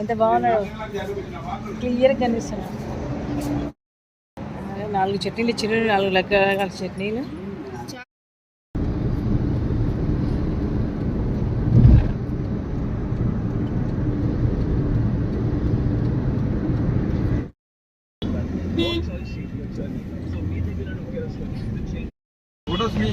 ఎంత బాగున్నాడు. క్లియర్గా కనిపిస్తున్నాడు. నాలుగు చట్నీలు ఇచ్చిన నాలుగు రకాల చట్నీలు. ఫోటోస్ మీ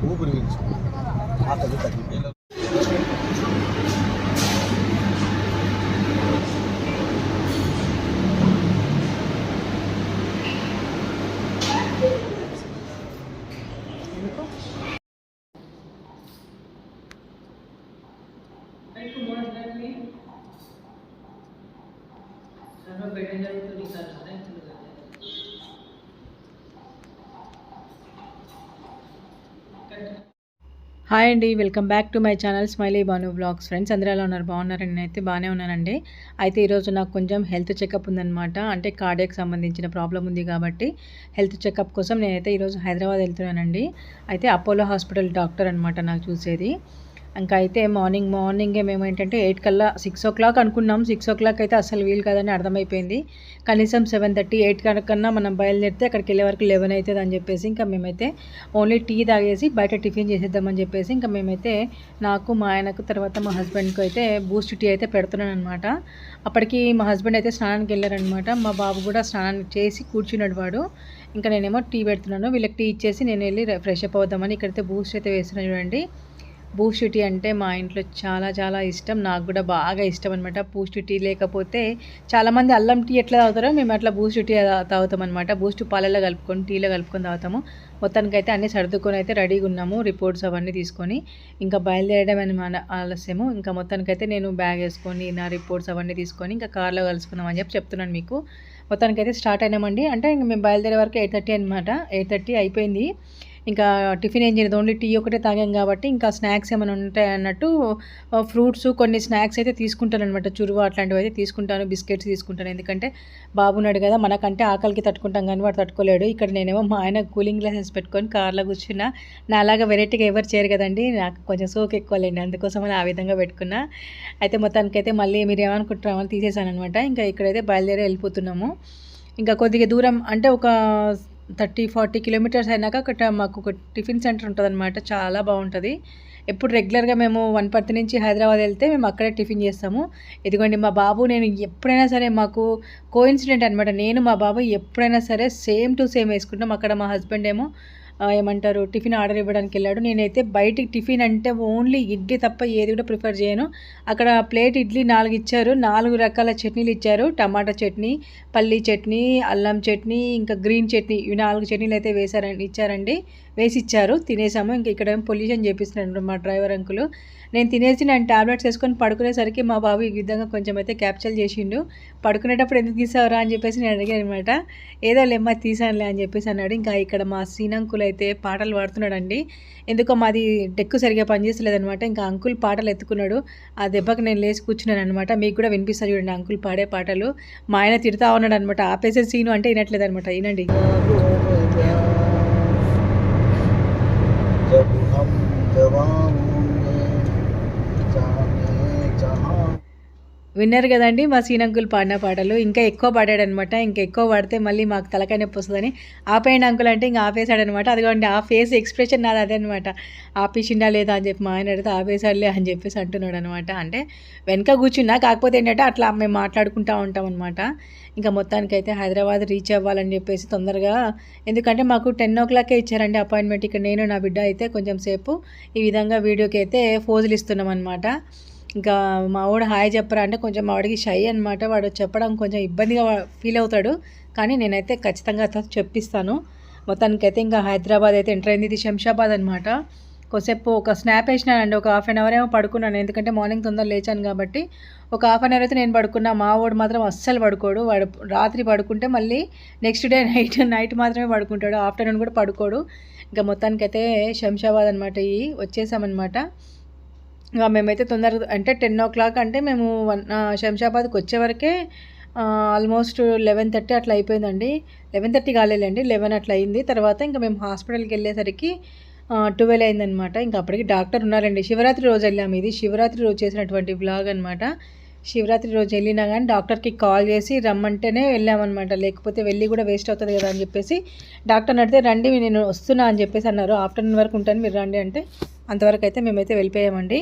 రావాలి ఊపిరి పీల్చుకో ఆకలి తగ్గి నీళ్ళు హాయ్ అండి welcome back to my channel smiley Banu blogs friends అందరూ ఎలా ఉన్నారు? బాగున్నారని నేనైతే బాగానే ఉన్నానండి. అయితే ఈరోజు నాకు కొంచెం హెల్త్ చెకప్ ఉందన్నమాట. అంటే కార్డియాకి సంబంధించిన ప్రాబ్లం ఉంది కాబట్టి హెల్త్ చెకప్ కోసం నేనైతే ఈరోజు హైదరాబాద్ వెళ్తున్నానండి. అయితే అపోలో హాస్పిటల్ డాక్టర్ అనమాట నాకు చూసేది. ఇంకా అయితే మార్నింగ్ మార్నింగే మేము ఏంటంటే ఎయిట్ కల్లా సిక్స్ ఓ క్లాక్ అనుకున్నాం. సిక్స్ ఓ క్లాక్ అయితే అసలు వీలు కాదని అర్థమైపోయింది. కనీసం సెవెన్ థర్టీ ఎయిట్ కన్నా మనం బయలుదేరితే అక్కడికి వెళ్ళే వరకు లెవెన్ అవుతుంది అని చెప్పేసి ఇంకా మేమైతే ఓన్లీ టీ తాగేసి బయట టిఫిన్ చేసేద్దామని చెప్పేసి ఇంకా మేమైతే నాకు మా ఆయనకు తర్వాత మా హస్బెండ్కి అయితే బూస్ట్ టీ అయితే పెడుతున్నాను అనమాట అప్పటికి మా హస్బెండ్ అయితే స్నానానికి వెళ్ళారనమాట మా బాబు కూడా స్నానం చేసి కూర్చున్నాడు వాడు. ఇంకా నేనేమో టీ పెడుతున్నాను. వీళ్ళకి టీ ఇచ్చేసి నేను వెళ్ళి ఫ్రెష్ అప్ అవుదామని ఇక్కడైతే బూస్ట్ అయితే వేస్తున్నాను చూడండి. బూస్ట్ టీ అంటే మా ఇంట్లో చాలా చాలా ఇష్టం. నాకు కూడా బాగా ఇష్టం అనమాట బూస్ట్ టీ లేకపోతే చాలామంది అల్లం టీ ఎట్లా తాగుతారో మేము అట్లా బూస్ట్ టీ తాగుతాం అనమాట బూస్ట్ పాలల్లో కలుపుకొని టీలో కలుపుకొని తాగుతాము. మొత్తానికి అయితే అన్నీ సర్దుకొని అయితే రెడీగా ఉన్నాము రిపోర్ట్స్ అవన్నీ తీసుకొని. ఇంకా బయలుదేరడం అని మన ఆలస్యము. ఇంకా మొత్తానికైతే నేను బ్యాగ్ వేసుకొని నా రిపోర్ట్స్ అవన్నీ తీసుకొని ఇంకా కార్లో కలుసుకున్నామని చెప్పి చెప్తున్నాను మీకు. మొత్తానికైతే స్టార్ట్ అయినామండి. అంటే ఇంక మేము బయలుదేరే వరకు ఎయిట్ థర్టీ అనమాట ఎయిట్ థర్టీ అయిపోయింది. ఇంకా టిఫిన్ ఏం చేయలేదు. ఓన్లీ టీ ఒకటే తాగాం కాబట్టి ఇంకా స్నాక్స్ ఏమైనా ఉంటాయి అన్నట్టు ఫ్రూట్స్ కొన్ని స్నాక్స్ అయితే తీసుకుంటాను అనమాట చురువ అట్లాంటివి అయితే తీసుకుంటాను బిస్కెట్స్ తీసుకుంటాను. ఎందుకంటే బాబున్నాడు కదా మనకంటే ఆకలికి తట్టుకుంటాం కానీ వాడు తట్టుకోలేడు. ఇక్కడ నేనేమో మా ఆయన కూలింగ్ గ్లాసెస్ పెట్టుకొని కార్లో కూర్చున్నా. నా అలాగా వెరైటీగా ఎవరు చేయరు కదండి. నాకు కొంచెం సోక్ ఎక్కువలేండి. అందుకోసం ఆ విధంగా పెట్టుకున్నా. అయితే మొత్తానికైతే మళ్ళీ మీరు ఏమనుకుంటున్నామని తీసేసాను అనమాట ఇంకా ఇక్కడైతే బయలుదేరి వెళ్ళిపోతున్నాము. ఇంకా కొద్దిగా దూరం అంటే ఒక థర్టీ ఫార్టీ కిలోమీటర్స్ అయినాక అక్కడ మాకు ఒక టిఫిన్ సెంటర్ ఉంటుంది అనమాట చాలా బాగుంటుంది. ఎప్పుడు రెగ్యులర్గా మేము వన్ పర్త్ నుంచి హైదరాబాద్ వెళ్తే మేము అక్కడే టిఫిన్ చేస్తాము. ఇదిగోండి మా బాబు నేను ఎప్పుడైనా సరే మాకు కోఇన్సిడెంట్ అనమాట నేను మా బాబు ఎప్పుడైనా సరే సేమ్ టు సేమ్ వేసుకుంటాం. అక్కడ మా హస్బెండ్ ఏమో ఏమంటారు టిఫిన్ ఆర్డర్ ఇవ్వడానికి వెళ్ళాడు. నేనైతే బయటికి టిఫిన్ అంటే ఓన్లీ ఇడ్లీ తప్ప ఏది కూడా ప్రిఫర్ చేయను. అక్కడ ప్లేట్ ఇడ్లీ నాలుగు ఇచ్చారు. నాలుగు రకాల చట్నీలు ఇచ్చారు. టమాటా చట్నీ పల్లీ చట్నీ అల్లం చట్నీ ఇంకా గ్రీన్ చట్నీ ఇవి నాలుగు చట్నీలు అయితే వేశారండి ఇచ్చారండి. వేసి ఇచ్చారు తినేసాము. ఇంకా ఇక్కడ పొల్యూషన్ చేపిస్తున్నాడు మా డ్రైవర్ అంకులు. నేను తినేసి నేను టాబ్లెట్స్ వేసుకొని పడుకునేసరికి మా బాబు ఈ విధంగా కొంచెం అయితే క్యాప్చర్ చేసిండు. పడుకునేటప్పుడు ఎందుకు తీసావురా? అని చెప్పేసి నేను అడిగాను అనమాట ఏదో లేమ్మా తీసానులే అని చెప్పేసి అన్నాడు. ఇంకా ఇక్కడ మా సీనంకుల్ అయితే పాటలు పాడుతున్నాడండి. ఎందుకో మాది డెక్కు సరిగా పనిచేస్తలేదనమాట ఇంకా అంకుల్ పాటలు ఎత్తుకున్నాడు. ఆ దెబ్బకి నేను లేచి కూర్చున్నాను అనమాట మీకు కూడా వినిపిస్తా చూడండి అంకుల్ పాడే పాటలు. మా ఆయన తిడతా ఉన్నాడు అనమాట ఆపేసే సీను అంటే వినట్లేదు అనమాట వినండి విన్నారు కదండి మా సీనంకుల్ పాడిన పాటలు. ఇంకా ఎక్కువ పాడాడనమాట. ఇంకా ఎక్కువ పాడితే మళ్ళీ మాకు తలకాయ నొప్పి వస్తుందని ఆపేయండి అంకుల్ అంటే ఇంకా ఆపేశాడనమాట. అదిగోండి ఆ ఫేస్ ఎక్స్ప్రెషన్ నాది అదే అనమాట. ఆపేసిండా లేదా అని చెప్పి మా ఆయన అడిగితే ఆపేశాడులే అని చెప్పేసి అంటున్నాడు అనమాట అంటే వెనక కూర్చున్నా కాకపోతే ఏంటంటే అట్లా మేము మాట్లాడుకుంటూ ఉంటాం అనమాట. ఇంకా మొత్తానికైతే హైదరాబాద్ రీచ్ అవ్వాలని చెప్పేసి తొందరగా ఎందుకంటే మాకు టెన్ ఓ క్లాకే ఇచ్చారండి అపాయింట్మెంట్ ఇక్కడ నేను నా బిడ్డ అయితే కొంచెం సేపు ఈ విధంగా వీడియోకి అయితే ఫోజులు ఇస్తున్నాం అనమాట. ఇంకా మా వాడు హాయ్ చెప్పరా అంటే కొంచెం మా వాడికి షై అనమాట వాడు చెప్పడం కొంచెం ఇబ్బందిగా ఫీల్ అవుతాడు. కానీ నేనైతే ఖచ్చితంగా అతను చెప్పిస్తాను. మొత్తానికైతే ఇంకా హైదరాబాద్ అయితే ఎంటర్ అయింది. ఇది శంషాబాద్ అనమాట కొద్దిసేపు ఒక స్నాప్ వేసినానండి. ఒక హాఫ్ అన్ అవర్ ఏమో పడుకున్నాను. ఎందుకంటే మార్నింగ్ తొందర లేచాను కాబట్టి. ఒక హాఫ్ అన్ అవర్ అయితే నేను పడుకున్నా. మా వాడు మాత్రం అస్సలు పడుకోడు. వాడు రాత్రి పడుకుంటే మళ్ళీ నెక్స్ట్ డే నైట్ నైట్ మాత్రమే పడుకుంటాడు. ఆఫ్టర్నూన్ కూడా పడుకోడు. ఇంకా మొత్తానికైతే శంషాబాద్ అనమాట ఈ వచ్చేసామన్నమాట. ఇంకా మేమైతే తొందర అంటే టెన్ ఓ క్లాక్ అంటే మేము వన్ శంషాబాద్కి వచ్చే వరకే ఆల్మోస్ట్ లెవెన్ థర్టీ అట్లా అయిపోయిందండి. లెవెన్ థర్టీ కాలేదండి లెవెన్ అట్లా అయింది. తర్వాత ఇంకా మేము హాస్పిటల్కి వెళ్ళేసరికి ట్వెల్వ్ అయిందనమాట ఇంకా అప్పటికి డాక్టర్ ఉన్నారండి. శివరాత్రి రోజు వెళ్ళాము ఇది. శివరాత్రి రోజు చేసినటువంటి బ్లాగ్ అనమాట శివరాత్రి రోజు వెళ్ళినా కానీ డాక్టర్కి కాల్ చేసి రమ్మంటేనే వెళ్ళామన్నమాట. లేకపోతే వెళ్ళి కూడా వేస్ట్ అవుతుంది కదా అని చెప్పేసి డాక్టర్ అడిగితే రండి నేను వస్తున్నా అని చెప్పేసి అన్నారు. ఆఫ్టర్నూన్ వరకు ఉంటాను మీరు రండి అంటే అంతవరకు అయితే మేమైతే వెళ్ళిపోయామండి.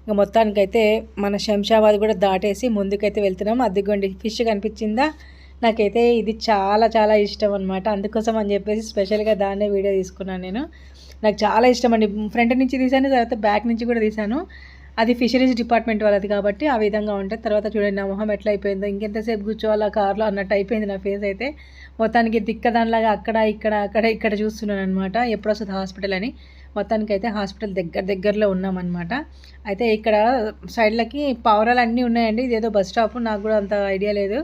ఇంకా మొత్తానికైతే మన శంషాబాద్ కూడా దాటేసి ముందుకైతే వెళ్తున్నాం. అదిగోండి ఫిష్ కనిపించిందా? నాకైతే ఇది చాలా చాలా ఇష్టం అనమాట అందుకోసం అని చెప్పేసి స్పెషల్గా దాన్నే వీడియో తీసుకున్నాను నేను. నాకు చాలా ఇష్టం అండి. ఫ్రంట్ నుంచి తీసాను తర్వాత బ్యాక్ నుంచి కూడా తీశాను అది ఫిషరీస్ డిపార్ట్మెంట్ వాళ్ళది కాబట్టి ఆ విధంగా ఉంటుంది. తర్వాత చూడండి నా మొహం ఎట్లా అయిపోయిందో. ఇంకెంతసేపు కూర్చోవాలా కార్లో అన్నట్టు అయిపోయింది నా ఫేస్ అయితే. మొత్తానికి దిక్కదానిలాగా అక్కడ ఇక్కడ అక్కడ ఇక్కడ చూస్తున్నాను అనమాట ఎప్పుడు వస్తుంది హాస్పిటల్ అని. మొత్తానికి అయితే హాస్పిటల్ దగ్గర దగ్గరలో ఉన్నామన్నమాట. అయితే ఇక్కడ సైడ్లకి పావురాలు అన్నీ ఉన్నాయండి. ఇదేదో బస్ స్టాప్ నాకు కూడా అంత ఐడియా లేదు.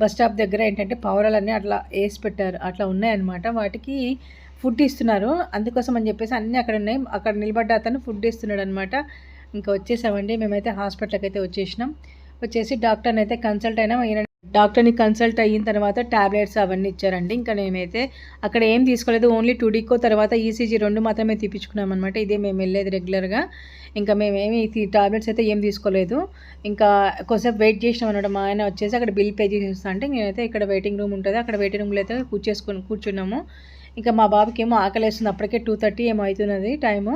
బస్ స్టాప్ దగ్గర ఏంటంటే పావురాలన్నీ అట్లా వేసి పెట్టారు. అట్లా ఉన్నాయన్నమాట. వాటికి ఫుడ్ ఇస్తున్నారు. అందుకోసం అని చెప్పేసి అన్నీ అక్కడ ఉన్నాయి. అక్కడ నిలబడ్డ అతను ఫుడ్ ఇస్తున్నాడు అనమాట ఇంకా వచ్చేసామండి. మేమైతే హాస్పిటల్కి అయితే వచ్చేసినాం. వచ్చేసి డాక్టర్ని అయితే కన్సల్ట్ అయినా. డాక్టర్ని కన్సల్ట్ అయిన తర్వాత ట్యాబ్లెట్స్ అవన్నీ ఇచ్చారండి. ఇంకా నేనైతే అక్కడ ఏం తీసుకోలేదు. ఓన్లీ టూడీకో తర్వాత ఈసీజీ రెండు మాత్రమే తీపించుకున్నాం అనమాట ఇదే మేము వెళ్ళేది రెగ్యులర్గా. ఇంకా మేమేమి టాబ్లెట్స్ అయితే ఏం తీసుకోలేదు. ఇంకా కొంచెంసేపు వెయిట్ చేసినాం అనమాట మా ఆయన వచ్చేసి అక్కడ బిల్ పే చేసేస్తా అంటే నేనైతే ఇక్కడ వెయిటింగ్ రూమ్ ఉంటుంది. అక్కడ వెయిటింగ్ రూమ్లో అయితే కూర్చేసుకొని కూర్చున్నాము. ఇంకా మా బాబుకి ఏమో ఆకలి వేస్తుంది అప్పటికే టూ థర్టీ ఏమో అవుతున్నది టైము.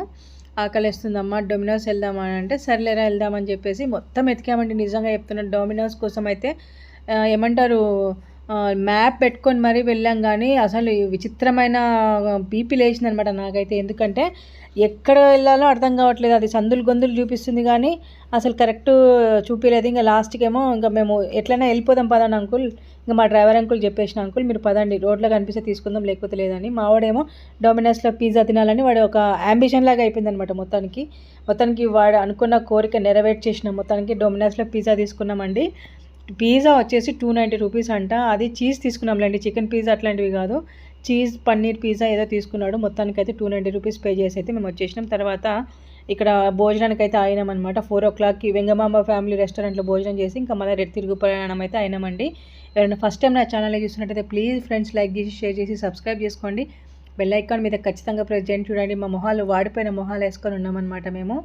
ఆకలిస్తుందమ్మా. డొమినోస్ వెళ్దామా అంటే సర్లేరా వెళ్దామని చెప్పేసి మొత్తం ఎతికామండి నిజంగా చెప్తున్నాను డొమినోస్ కోసం అయితే ఏమంటారు మ్యాప్ పెట్టుకొని మరీ వెళ్ళాం కానీ అసలు విచిత్రమైన బీపీ లేచిందనమాట నాకైతే. ఎందుకంటే ఎక్కడ వెళ్ళాలో అర్థం కావట్లేదు. అది సందులు గొంతులు చూపిస్తుంది కానీ అసలు కరెక్ట్ చూపించలేదు ఇంకా లాస్ట్కి ఏమో ఇంకా మేము ఎట్లయినా వెళ్ళిపోదాం పదండి అంకుల్. ఇంకా మా డ్రైవర్ అంకుల్ చెప్పేసిన అంకుల్ మీరు పదండి రోడ్లో కనిపిస్తే తీసుకుందాం లేకపోతే లేదని. మావాడేమో డొమినోస్లో పిజ్జా తినాలని వాడు ఒక అంబిషన్ లాగా అయిపోయింది అనమాట మొత్తానికి. మొత్తానికి వాడు అనుకున్న కోరిక నెరవేర్చేసిన మొత్తానికి డొమినోస్లో పిజ్జా తీసుకున్నామండి. పిజ్జా వచ్చేసి టూ నైంటీ రూపీస్ అంట. అది చీజ్ తీసుకున్నాంలేండి. చికెన్ పిజ్జా అట్లాంటివి కాదు. చీజ్ పన్నీర్ పిజ్జా ఏదో తీసుకున్నాడు. మొత్తానికి అయితే టూ నైంటీ రూపీస్ పే చేసి అయితే మేము వచ్చేసినాం. తర్వాత ఇక్కడ భోజనానికి అయితే అయినామన్నమాట ఫోర్ ఓ క్లాక్కి వెంగమాంబ ఫ్యామిలీ రెస్టారెంట్లో భోజనం చేసి ఇంకా మళ్ళీ రెడ్ తిరుగు ప్రయాణం అయితే అయినామండి. ఎవరైనా ఫస్ట్ టైం నా ఛానల్ చూసినట్టయితే ప్లీజ్ ఫ్రెండ్స్ లైక్ చేసి షేర్ చేసి సబ్స్క్రైబ్ చేసుకోండి. బెల్ ఐకాన్ మీద ఖచ్చితంగా ప్రెజెంట్ చూడండి మా మొహాలు వాడిపోయిన మొహాలు వేసుకొని ఉన్నామన్నమాట మేము.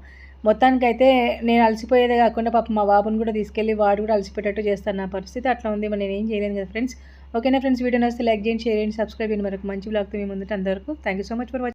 మొత్తానికైతే నేను అలసిపోయేదే కాకుండా పాప మా బాబుని కూడా తీసుకెళ్ళి వాడు కూడా అలసిపోయేటట్టు చేస్తాను నా పరిస్థితి. అట్లా ఉంది మరి నేను ఏం చేయలేను కదా ఫ్రెండ్స్ ఓకేనా ఫ్రెండ్స్ వీడియో నచ్చితే లైక్ చేయండి షేర్ చేయండి సబ్స్క్రైబ్ చేయండి. మరొక మంచి బ్లాగ్తో మీ ముందు అంతవరకు thank you so much for watching